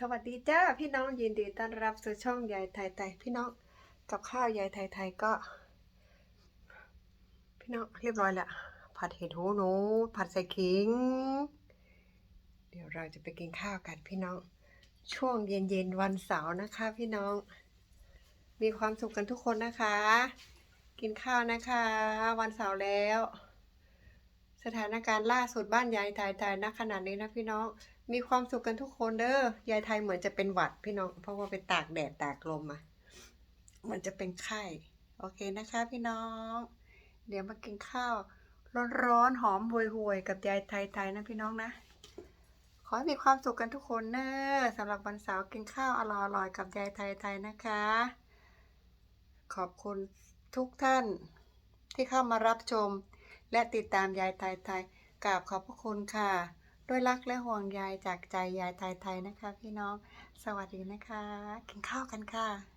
สวัสดีจ้าพี่น้องยินดีต้อนรับสู่ช่องยายไทยไทยพี่น้องกับข้าวยายไทยไทยก็ พี่น้องเรียบร้อยแล้วผัดเห็ดหูหนู ผัดใส่ขิง เดี๋ยวเราจะไปกินข้าวกันพี่น้อง ช่วงเย็นๆวันเสาร์นะคะ พี่น้อง มีความสุขกันทุกคนนะคะ กินข้าวนะคะ วันเสาร์แล้ว สถานการณ์ล่าสุดบ้านยายไทยไทยณขณะนี้นะพี่น้อง มีความสุขกันทุกคนเด้อยายไทยเหมือนจะเป็นหวัดพี่น้อง เพราะว่าไปตากแดดตากลมมาเหมันจะเป็นไข้ โอเคนะคะ พี่น้อง เดี๋ยวมากินข้าว ร้อนๆหอมห่วยๆกับยายไทยไทยนะพี่น้องนะขอให้มีความสุขกันทุกคนเนอะสำหรับวันเสาร์กินข้าวอร่อยๆกับยายไทยไทยนะคะ ขอบคุณทุกท่านที่เข้ามารับชม และติดตามยายไทยไทยกราบขอบพระคุณค่ะ ด้วยรักและห่วงยายจากใจยายไทยไทยนะคะ พี่น้อง สวัสดีนะคะ กินข้าวกันค่ะ